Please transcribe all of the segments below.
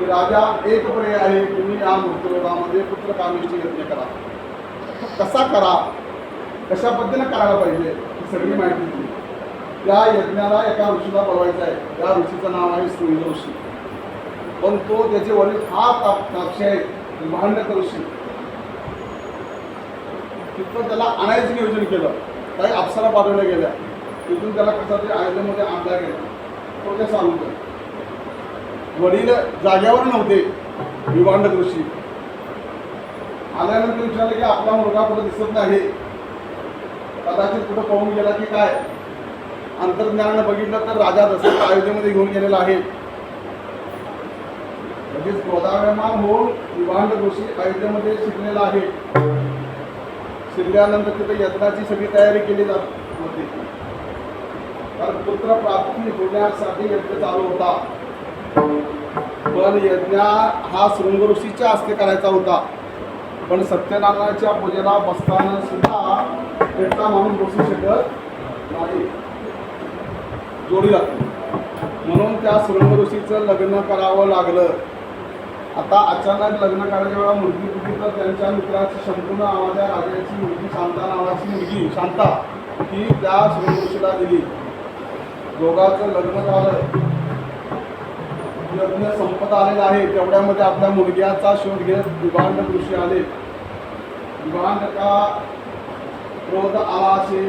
की राजा एक पर्याय आहे तुम्ही या मृत्यूरोगामध्ये पुत्र कामेष्टी यज्ञ करा. कसा करा? कशा पद्धतीने करायला पाहिजे? ही सगळी माहिती दिली. त्या यज्ञाला एका ऋषीला बोलवायचं आहे. त्या ऋषीचं नाव आहे श्रींग ऋषी. पण तो त्याचे वडील हा ताप तापशी आहे भांडक ऋषी. तिथं त्याला आणायचं नियोजन केलं. काही अप्सरा पाठवल्या गेल्या. तिथून त्याला कसा तरी आयोजनामध्ये आणला गेला. तो ते सांगतो वडील जाग्यावर नव्हते. विभांडक कृषी आल्यानंतर विचारलं की आपला मुलगा कुठं दिसत नाही. कदाचित कुठं पाहून गेला की काय? अंतर्ज्ञानानं बघितलं तर राजा दशरथ अयोध्येमध्ये घेऊन गेलेला आहे. लगेच क्रोधाव्यमान होऊन विभांड ऋषी अयोध्येमध्ये शिरलेला आहे. शिरल्यानंतर तिथे यज्ञाची सगळी तयारी केली जात होती. कारण पुत्र प्राप्ती होण्यासाठी यज्ञ चालू होता. पण यज्ञ हा शृंग ऋषीच्या हस्ते करायचा होता. पण सत्यनारायणाच्या पूजेला बसताना सुद्धा एकटा माणूस बसू शकत नाही. जोडी लागते म्हणून त्या शृंग ऋषीचं लग्न करावं लागलं. आता अचानक लग्न करायच्या वेळा मुलगी कुठली तर त्यांच्या मित्राची संपूर्ण नावाच्या राजाची मुलगी शांता नावाची मुलगी शांता ही त्या शृंग ऋषीला दिली. दोघांचं लग्न झालं. यज्ञ संपत आलेला आहे तेवढ्यामध्ये आपल्या मुलग्याचा शोध घेत विभांड ऋषी आले. विभांड का क्रोध आला असे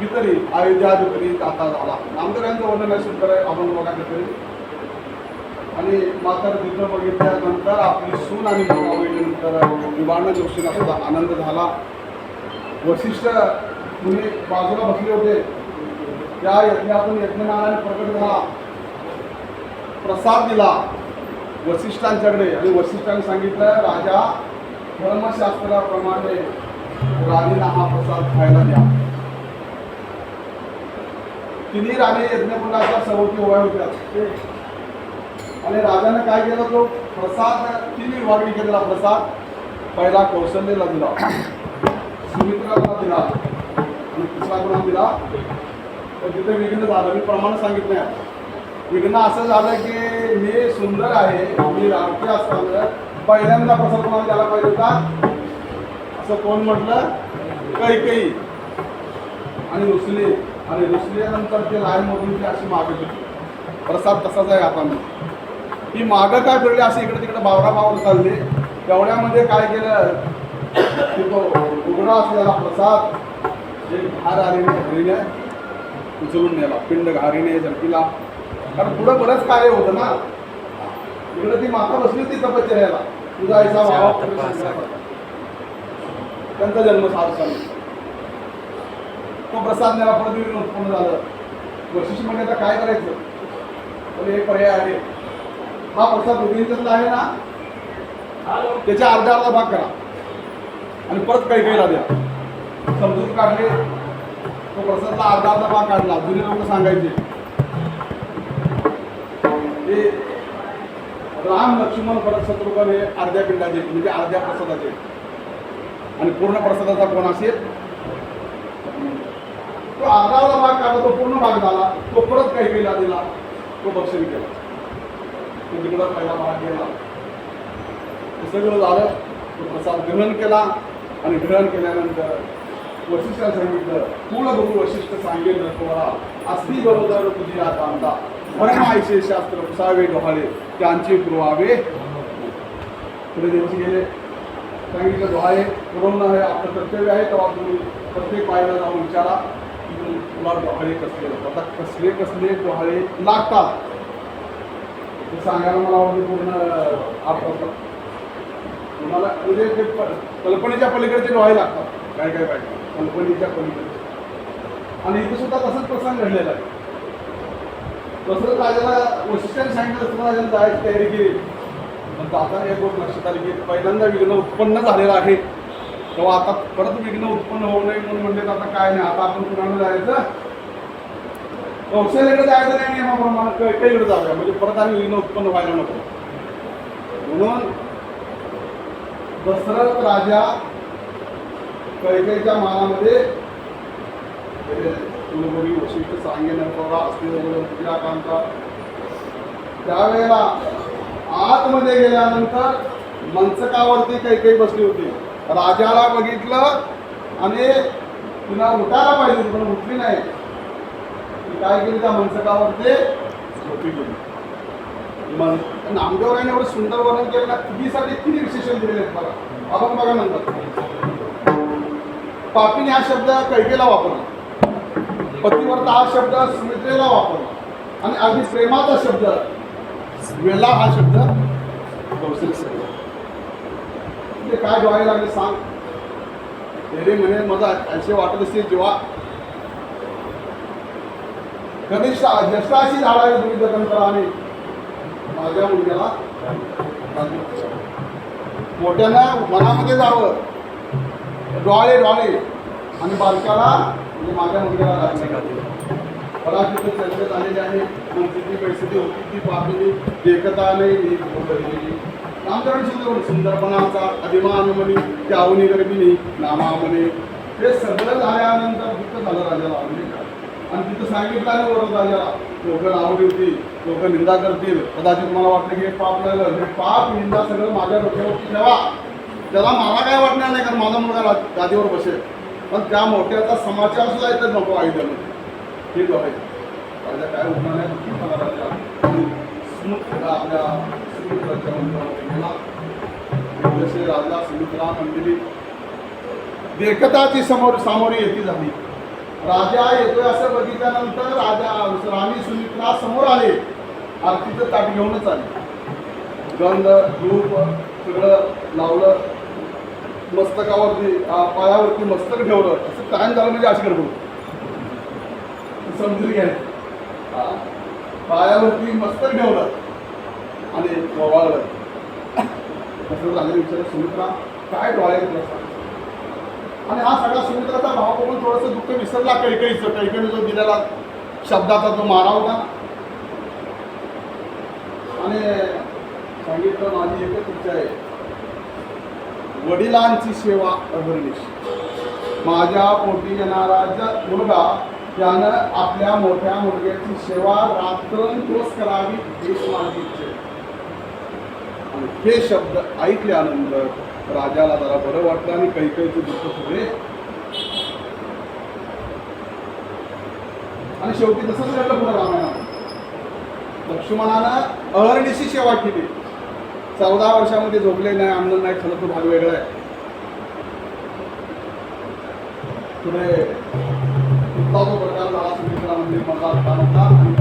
वितरित अयोध्या विपरीत आता झाला. नामदेव यांचं वर्णन असेल तर आपण बघा तरी आणि मात्र तिथं बघितल्यानंतर आपली सून आणि मुलगा विभांड जोशीला सुद्धा आनंद झाला. वशिष्ठ मुनी बाजूला बसले होते. त्या यज्ञातून यज्ञनारायण प्रकट झाला. प्रसाद दिला. वसिष्ठांच्याकडे. आणि वसिष्ठांनी सांगितलं राजा धर्मशास्त्राप्रमाणे राणीला हा प्रसाद खायला द्या. तिन्ही राणी यज्ञकुंडाच्या सवती उभ्या होत्या. आणि राजाने काय केलं तो प्रसाद तिन्ही विभागणी केलेला प्रसाद पहिला कौशल्यला दिला. सुमित्राला दिला. आणि तिसरा गुणाला दिला. तर तिथे विघ्न झालं मी प्रमाण सांगितलं. आहे विघ्न असं झालं की मी सुंदर आहे. मी आरती असताना पहिल्यांदा प्रसाद कोणाला द्यायला पाहिजे होता? असं कोण म्हटलं? कैकई. आणि रुसली. आणि रुसल्यानंतर ते लाईन म्हणून ते अशी मागे फिरली प्रसाद तसाच आहे आता मी. ही मागं काय फिरली? अशी इकडे तिकडे बावरा बावर चालली. तेवढ्यामध्ये काय केलं? की तो उघडा असलेला प्रसाद जे घार आलीने हरीने उचलून नेला. पिंड घारीने झडकीला कारण पुढं बरंच कार्य होतं ना. इकडे ती माता बसली होती तपश्चर्याला तुझा ऐसा भावा त्यांचा जन्म साध चालू तो प्रसाद नेला परत उत्पन्न झालं. वशिष्ठ म्हणजे आता काय करायचं? तर एक पर्याय आहे. हा प्रसाद दोघींच्यातला आहे ना? त्याच्या अर्धा अर्धा भाग करा. आणि परत काही काहीला द्या. समजून काढले. तो प्रसादला अर्धा अर्धा भाग काढला. जुने लोक सांगायचे. ते राम लक्ष्मण परत शत्रुघ्न हे अर्ध्या पिंडाचे म्हणजे अर्ध्या प्रसादाचे. आणि पूर्ण प्रसादाचा कोण असेल? तो अर्धावला भाग काढला तो पूर्ण भाग झाला. तो परत काही केला दिला. तो बक्षीस केला तो तिकडं पहिला भाग गेला. हे सगळं झालं. तो प्रसाद ग्रहण केला. आणि ग्रहण केल्यानंतर वशिष्ठाने सांगितलं कुळ गुरु वशिष्ठ सांगेल तुम्हाला अस्ती बरोबर तुझी आता आमदा परमायचे शास्त्र पुसावे डोहाळे त्यांचे पुरवावे पुढे त्यांचे गेले सांगितलं डोहाळे पुरवणं हे आपलं कर्तव्य आहे. तेव्हा तुम्ही प्रत्येक पायाला जाऊन विचारा. की तुला डोहाळे कसले आता कसले कसले डोहाळे लागतात? ते सांगायला मला आवडते पूर्ण आपलं तुम्हाला म्हणजे ते प- कल्पनेच्या पलीकडचे डोळे लागतात. काय काय पाहिजे कल्पनेच्या पलीकडे आणि इथे सुद्धा तसंच प्रसंग घडलेला आहे. तसंच राजाला वशिष्ठांनी सांगितलं तसं राजाने जायची तयारी केली पण आता एक गोष्ट लक्षात आली की पहिल्यांदा विघ्न उत्पन्न झालेलं आहे. तेव्हा आता परत विघ्न उत्पन्न होऊ नये म्हणून म्हणले तर आता काय नाही आता आपण कुणाला जायचं? कौशल्याकडे जायचं नाही नियमाप्रमाणे कैकडे जाऊया? म्हणजे परत आणि विघ्न उत्पन्न व्हायला नको. म्हणून दशरथ राजा कैकेच्या मानामध्ये कुलगुरी वशिष्ठ सांगेन पौरा असलेल्या कांता त्यावेळेला आतमध्ये गेल्यानंतर मंचकावरती काही काही बसली होती. राजाला बघितलं आणि तिला उठायला पाहिजे होती, पण उठली नाही. ती काय केली त्या मंचकावरती? झोपी गेली. मन नामदेवरायने एवढं सुंदर वर्णन केलं ना तिघीसाठी किती विशेषण दिलेले आहेत बघा. आपण बघा नंतर. पापीने हा शब्द कैकेला वापरला. पतिव्रता हा शब्द सुमित्रेला वापरला आणि अगदी प्रेमाचा शब्द वेला हा शब्द कौशल्य ते म्हणजे काय डोळे लागले सांग? तेरे म्हणे मला असे वाटत असते जेव्हा कनिष्ठ ज्येष्ठाशी झाडावे तुम्ही जतन करा आणि माझ्या मुलग्याला मोठ्यानं मनामध्ये जावं. डोळे डोळे. आणि बालकाला म्हणजे माझ्या मुलग्याला लागले मला तिथे चर्चेत झालेली आहे. कोणती परिस्थिती होती. ती पाहिली. देखता नाही नामकरण सुंदर सुंदरपणाचा अभिमान म्हणे. त्यावनी गर्भिणी नामा म्हणे. हे सगळं झाल्यानंतर दुःख झालं राजाला. म्हणजे आणि तिथं सांगितलं आहे वरून राजाला. लोक नाव ठेवतील लोक निंदा करतील. कदाचित मला वाटलं की हे पाप लागलं. हे पाप निंदा सगळं माझ्या डोक्यावरती ठेवा. त्याला मला काय वाटणार नाही कारण माझा मुलगा गादीवर बसेल. पण त्या मोठ्याचा समाचार सुद्धा इथं नको आयुध्यामध्ये हे आहे राजा काय होणार नाही नक्की मला राजा. आणि सुमित्रा आपल्या सुमित्राच्या मंदिरामध्ये गेला. जसे राजा सुमित्रा मंदिरी. देखताची समोर सामोरी येती झाली. राजा येतोय असं बघितल्यानंतर राजा राणी सुमित्रा समोर आले. आरतीचं ताट घेऊनच आले. गंध धूप सगळं लावलं. मस्तकावरती पायावरती मस्तक ठेवलं. असं टाइम झालं म्हणजे अशी गडबड. समजून घ्या. पायावरती मस्तक ठेवलं. आणि ओवाळलं. असं झालं विचार सुमित्रा काय डोळे आणि हा सगळा सुमित्राचा भाव बघून थोडंसं दुःख विसरला कैकईचं. कैकेने जो दिलेला शब्दाचा तो मारा होता. आणि सांगितलं माझी एकच इच्छा आहे. वडिलांची सेवा अहर्निश माझ्या पोटी येणारा मुलगा त्यानं आपल्या मोठ्या मुलग्याची सेवा रात्रंदिवस करावी हेच माझी इच्छा आणि हे शब्द ऐकल्यानंतर राजाला जरा बरं वाटलं आणि काही काही दुःख होते आणि शेवटी तसंच घडलं पुढे रामायणात. लक्ष्मणानं अहर्निशी सेवा केली. चौदा वर्षामध्ये झोपले नाही आमदार नाही खरं तो भाग वेगळा आहे. पुढे कुठला प्रकार झाला सुमित्रा मंदिर